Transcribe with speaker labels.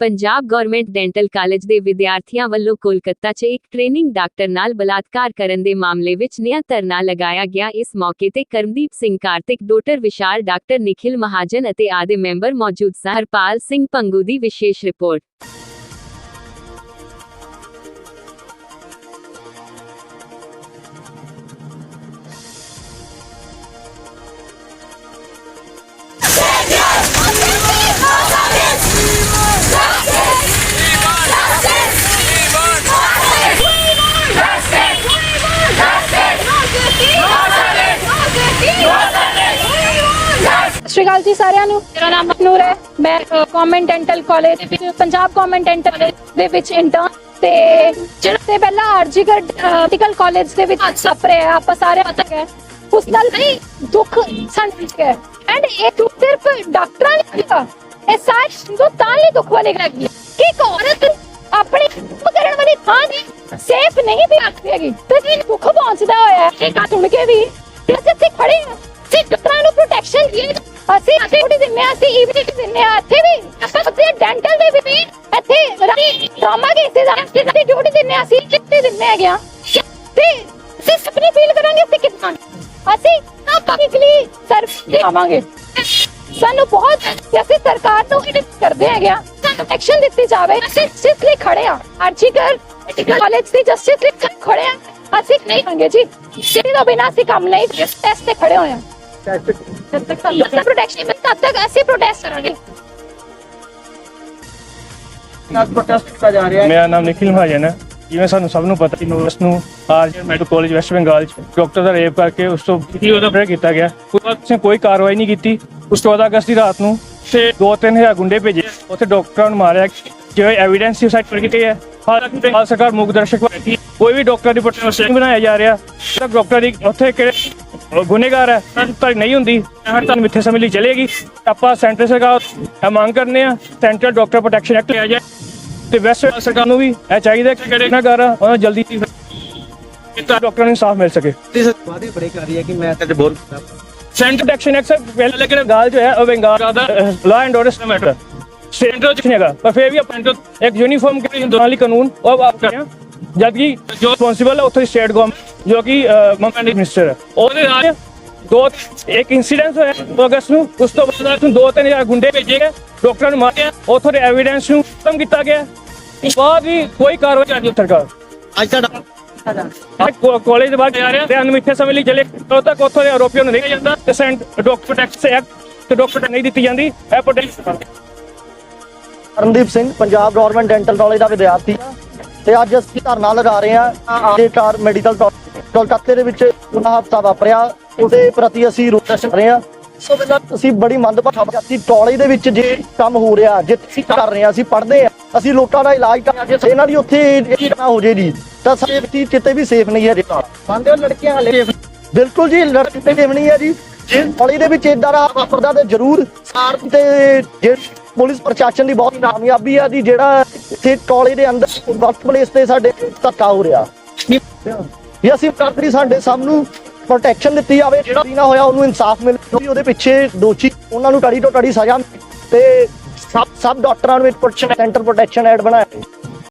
Speaker 1: Punjab government dental college ਦੇ ਵਿਦਿਆਰਥੀਆਂ ਵੱਲੋਂ ਕੋਲਕਾਤਾ 'ਚ ਇੱਕ ਟ੍ਰੇਨਿੰਗ ਡਾਕਟਰ ਨਾਲ ਬਲਾਤਕਾਰ ਕਰਨ ਦੇ ਮਾਮਲੇ ਵਿੱਚ ਨਿਆ ਧਰਨਾ ਲਗਾਇਆ ਗਿਆ। ਇਸ ਮੌਕੇ ਤੇ ਕਰਮਦੀਪ ਸਿੰਘ ਕਾਰਤਿਕ, ਡਾਕਟਰ ਵਿਸ਼ਾਲ, ਡਾਕਟਰ ਨਿਖਿਲ ਮਹਾਜਨ ਅਤੇ ਆਦੇ ਮੈਂਬਰ ਮੌਜੂਦ ਸਨ। ਹਰਪਾਲ ਸਿੰਘ ਪੰਗੂ ਦੀ ਵਿਸ਼ੇਸ਼ ਰਿਪੋਰਟ।
Speaker 2: ਸ਼੍ਰੀ ਅਕਾਲ ਜੀ ਸਾਰਿਆਂ ਨੂੰ। ਮੇਰਾ ਨਾਮ ਨੂਰ ਹੈ। ਮੈਂ ਗਵਰਨਮੈਂਟ ਡੈਂਟਲ ਕਾਲਜ ਦੇ ਵਿੱਚ ਪੰਜਾਬ ਗਵਰਨਮੈਂਟ ਡੈਂਟਲ ਦੇ ਵਿੱਚ ਇੰਟਰਨ ਤੇ ਜਿਹੜਾ ਤੇ ਪਹਿਲਾਂ ਆਰਜੀਗਰ ਮੈਡੀਕਲ ਕਾਲਜ ਦੇ ਵਿੱਚ ਸਪਰੇ ਆਪਾਂ ਸਾਰੇ ਪਤਾ ਹੈ। ਉਸ ਨਾਲ ਵੀ ਦੁੱਖ ਸਾਨੂੰ ਹੈ। ਐਂਡ ਇਹ ਦੁੱਖ ਸਿਰਫ ਡਾਕਟਰਾਂ ਨੇ ਕੀਤਾ ਇਹ ਸਾਰੇ ਹਿੰਦੁਸਤਾਨ ਲਈ ਦੁੱਖ ਵਾਲੀ ਹੈ। ਕਿ ਇੱਕ ਔਰਤ ਆਪਣੀ ਕਰਨ ਵਾਲੀ ਥਾਂ ਦੀ ਸੇਫ ਨਹੀਂ ਵੀ ਰੱਖਦੀ ਹੈਗੀ। ਤੇ ਜੀ ਦੁੱਖ ਪਹੁੰਚਦਾ ਹੋਇਆ ਹੈ ਇਹ ਗੱਲ ਸੁਣ ਕੇ ਵੀ ਤੇ ਇੱਥੇ ਖੜੇ ਹਾਂ। ਡਾਕਟਰਾਂ ਨੂੰ ਪ੍ਰੋਟੈਕਸ਼ਨ ਦੀ ਅਸੀਂ ਅਸੀਂ ਥੋੜੀ ਦਿੰਨੇ ਆ ਅਸੀਂ ਈਵਨਿੰਗ ਦਿੰਨੇ ਆ ਇੱਥੇ ਵੀ। ਆਪਾਂ ਅਸੀਂ ਡੈਂਟਲ ਦੇ ਵੀ ਇੱਥੇ ਟਰਾਮਾ ਕੇਸਿਸ ਆ ਅਸੀਂ ਡਿਊਟੀ ਦਿੰਨੇ ਆ ਅਸੀਂ ਚਿੱਤੇ ਦਿੰਨੇ ਆ ਗਿਆ। ਤੇ ਅਸੀਂ ਆਪਣੀ ਫੀਲ ਕਰਾਂਗੇ ਅਸੀਂ ਕਿਦਾਂ। ਅਸੀਂ ਨਾ ਪਬਲਿਕਲੀ ਸਰਵ ਦੇਵਾਂਗੇ ਸਾਨੂੰ ਬਹੁਤ ਕਿ ਅਸੀਂ ਸਰਕਾਰ ਨੂੰ ਇਹ ਕਰਦੇ ਹੈਗੇ ਆ। ਸਾਨੂੰ ਐਕਸ਼ਨ ਦਿੱਤੀ ਜਾਵੇ। ਅਸੀਂ ਸਿਰਫ ਲਈ ਖੜੇ ਆ। ਅਰਜੀਗਰ ਮੈਡੀਕਲ ਕਾਲਜ ਦੀ ਜਸਟਿਸ ਲਈ ਖੜੇ ਆ। ਅਸੀਂ ਨਹੀਂ ਮੰਗੇ ਜੀ। ਸਿਰ ਤੋਂ ਬਿਨਾਂ ਅਸੀਂ ਕੰਮ ਨਹੀਂ ਟੈਸਟ ਤੇ ਖੜੇ ਹੋਏ ਆ। ਜਦ ਤੱਕ ਸਾਨੂੰ ਪ੍ਰੋਟੈਕਸ਼ਨ ਮਿਲ ਤਦ ਤੱਕ ਅਸੀਂ ਪ੍ਰੋਟੈਸਟ ਕਰਾਂਗੇ
Speaker 3: ਨਾਲ ਪ੍ਰੋਟੈਸਟ ਕੀਤਾ ਜਾ ਰਿਹਾ ਹੈ
Speaker 4: ਮੇਰਾ ਨਾਮ ਨਿਖਿਲ ਮਹਾਜਨ ਹੈ। ਜਿਵੇਂ ਸਾਨੂੰ ਸਭ ਨੂੰ ਪਤਾ ਕਿ ਨੂਰਸ ਨੂੰ ਆਰਜਨ ਮੈਡੀਕਲ ਕਾਲਜ, ਵੈਸਟ ਬੰਗਾਲ ਚ ਡਾਕਟਰ ਦਾ ਰੇਪ ਕਰਕੇ ਉਸ ਤੋਂ ਕੀ ਉਹਦਾ ਫੇਰ ਕੀਤਾ ਗਿਆ। ਉਸ ਤੋਂ ਬਾਅਦ ਉਸਨੇ ਕੋਈ ਕਾਰਵਾਈ ਨਹੀਂ ਕੀਤੀ। ਉਸ ਤੋਂ ਬਾਅਦ ਅਗਸਤ ਦੀ ਰਾਤ ਨੂੰ ਤੇ ਦੋ ਤਿੰਨ ਹਜ਼ਾਰ ਗੁੰਡੇ ਭੇਜੇ। ਉੱਥੇ ਡਾਕਟਰਾਂ ਨੂੰ ਮਾਰਿਆ। ਜਿਵੇਂ ਐਵੀਡੈਂਸ ਸੁਸਾਈਡ ਕਰ ਕੀਤੀ ਹੈ ਹਾਲਾਂਕਿ ਫਿਲਹਾਲ ਸਰਕਾਰ ਮੁੱਖ ਦਰਸ਼ਕ ਕੋਈ ਵੀ ਡਾਕਟਰ ਦੀ ਪ੍ਰੋਟੈਕਸ਼ਨ ਨਹੀਂ ਬਣਾਇਆ ਜਾ ਰਿਹਾ। ਡਾਕਟਰ ਦੀ ਉੱਥੇ ਕਿਹੜੇ ਗੁਨੇਗਾਰ ਹੈ ਤਾਂ ਨਹੀਂ ਹੁੰਦੀ ਹਰ ਤਾਂ ਮਿੱਥੇ ਸਮੇਂ ਲਈ ਚਲੇਗੀ। ਆਪਾਂ ਸੈਂਟਰ ਸਰਕਾਰ ਮੰਗ ਕਰਨੇ ਆ ਸੈਂਟਰਲ ਡਾਕਟਰ ਪ੍ਰੋਟੈਕਸ਼ਨ ਐਕਟ ਲਿਆ ਜਾਏ ਤੇ ਵੈਸਟ ਸਰਕਾਰ ਨੂੰ ਵੀ ਇਹ ਚਾਹੀਦਾ ਕਿ ਕਿਹੜੇ ਨਾ ਕਰ ਉਹਨਾਂ ਜਲਦੀ ਤਾਂ ਡਾਕਟਰਾਂ ਨੂੰ ਇਨਸਾਫ ਮਿਲ ਸਕੇ।
Speaker 3: ਤੇ ਵਾਦੇ ਬੜੇ ਕਰ ਰਹੀ ਹੈ ਕਿ ਮੈਂ ਤੇ ਬੋਲ
Speaker 4: ਸੈਂਟਰ ਪ੍ਰੋਟੈਕਸ਼ਨ ਐਕਟ ਪਹਿਲੇ ਲੇਕਿਨ ਗਾਲ ਜੋ ਹੈ ਉਹ ਬੰਗਾਲ ਦਾ law and order system matter centre ਚ ਹੈਗਾ ਪਰ ਫਿਰ ਵੀ ਆਪਾਂ ਇੱਕ ਯੂਨੀਫਾਰਮ ਕੇ ਹਿੰਦੁਸਤਾਨੀ ਕਾਨੂੰਨ ਉਹ ਆਪ ਕਰ ਰਹੇ ਹਾਂ। ਜਦ ਕਿ ਜੋ ਰਿਸਪੌਂਸਿਬਲ ਹੈ ਉੱਥੇ ਸਟੇਟ ਗਵਰਨਮੈਂਟ ਜੋ ਕਿ ਮਮਤਾ ਮਿਨਿਸਟਰ ਹੈ। ਉਹਦੇ ਨਾਲ ਦੋ ਇੱਕ ਇਨਸੀਡੈਂਟ ਹੋਇਆ ਅਗਸਤ ਨੂੰ। ਉਸ ਤੋਂ ਬਾਅਦ ਨੂੰ ਦੋ ਤਿੰਨ ਹਜ਼ਾਰ ਗੁੰਡੇ ਭੇਜੇ ਗਏ। ਡਾਕਟਰਾਂ ਨੂੰ ਮਾਰਿਆ। ਉੱਥੋਂ ਦੇ ਐਵੀਡੈਂਸ ਨੂੰ ਖਤਮ ਕੀਤਾ ਗਿਆ। ਬਾਅਦ ਵੀ ਕੋਈ ਕਾਰਵਾਈ ਨਹੀਂ ਹੋਈ ਸਰਕਾਰ।
Speaker 3: ਅੱਜ ਤੁਹਾਡਾ
Speaker 4: ਅੱਜ ਕਾਲਜ ਦੇ ਬਾਹਰ ਜਾ ਰਿਹਾ। ਤੇ ਅਨਮਿੱਥੇ ਸਮੇਂ ਲਈ ਚਲੇ ਉਦੋਂ ਤੱਕ ਉੱਥੋਂ ਦੇ ਆਰੋਪੀਆਂ ਨੂੰ ਨਹੀਂ ਜਾਂਦਾ। ਤੇ ਸੈਂਟ ਡਾਕਟਰ ਪ੍ਰੋਟੈਕਟ ਐਕਟ ਤੇ ਡਾਕਟਰ ਨਹੀਂ ਦਿੱਤੀ ਜਾਂਦੀ। ਇਹ protect
Speaker 5: Karandeep Singh Punjab government dental college ਦਾ ਵਿਦਿਆਰਥੀ। ਤੇ ਅੱਜ ਅਸੀਂ ਧਰਨਾ ਲਗਾ ਰਹੇ ਹਾਂ। ਦੇ ਕਾਰ ਮੈਡੀਕਲ ਕੋਲਕਾਤੇ ਦੇ ਵਿੱਚ ਉਹਨਾਂ ਹਫਤਾ ਵਾਪਰਿਆ। ਉਹਦੇ ਪ੍ਰਤੀ ਅਸੀਂ ਕਰ ਰਹੇ ਹਾਂ। ਸੋ ਬਿਨਾਂ ਅਸੀਂ ਬੜੀ ਮੰਦਭਾਗੀ ਅਸੀਂ ਕਾਲਜ ਦੇ ਵਿੱਚ ਜੇ ਕੰਮ ਹੋ ਰਿਹਾ ਜੇ ਅਸੀਂ ਕਰ ਰਹੇ ਹਾਂ ਅਸੀਂ ਪੜ੍ਹਦੇ ਹਾਂ। ਅਸੀਂ ਲੋਕਾਂ ਦਾ ਇਲਾਜ ਕਰ ਰਹੇ ਇਹਨਾਂ ਦੀ ਉੱਥੇ ਨਾ ਹੋ ਜੇ ਜੀ ਤਾਂ ਸੇਫਟੀ ਕਿਤੇ ਵੀ ਸੇਫ ਨਹੀਂ ਹੈ ਜੀ।
Speaker 3: ਮੰਨਦੇ ਹੋ ਲੜਕੀਆਂ ਹਲੇ?
Speaker 5: ਬਿਲਕੁਲ ਜੀ ਲੜਕੇ ਤੇ ਦੇਵਣੀ ਹੈ ਜੀ। ਜੇ ਕਾਲਜ ਦੇ ਵਿੱਚ ਇਦਾਂ ਦਾ ਵਾਪਰਦਾ ਤੇ ਜ਼ਰੂਰ ਸਾਰ ਤੇ ਜੇ ਪੁਲਿਸ ਪ੍ਰਸ਼ਾਸਨ ਦੀ ਬਹੁਤ ਕਾਮਯਾਬੀ ਆ ਜੀ ਜਿਹੜਾ ਇੱਥੇ ਕਾਲਜ ਦੇ ਅੰਦਰ ਵਰਕ ਪਲੇਸ ਤੇ ਸਾਡੇ ਧੱਕਾ ਹੋ ਰਿਹਾ। ਵੀ ਅਸੀਂ ਕਰਤਰੀ ਸਾਡੇ ਸਭ ਨੂੰ ਪ੍ਰੋਟੈਕਸ਼ਨ ਦਿੱਤੀ ਜਾਵੇ, ਜਿਹੜਾ ਵੀ ਨਾ ਹੋਇਆ ਉਹਨੂੰ ਇਨਸਾਫ ਮਿਲੇ। ਕਿਉਂਕਿ ਉਹਦੇ ਪਿੱਛੇ ਦੋਸ਼ੀ, ਉਹਨਾਂ ਨੂੰ ਟੜੀ ਤੋਂ ਟੜੀ ਸਜ਼ਾ ਤੇ ਸਭ ਸਭ ਡਾਕਟਰਾਂ ਨੂੰ ਇੱਕ ਪ੍ਰੋਟੈਕਸ਼ਨ ਸੈਂਟਰ ਪ੍ਰੋਟੈਕਸ਼ਨ ਐਡ ਬਣਾਇਆ।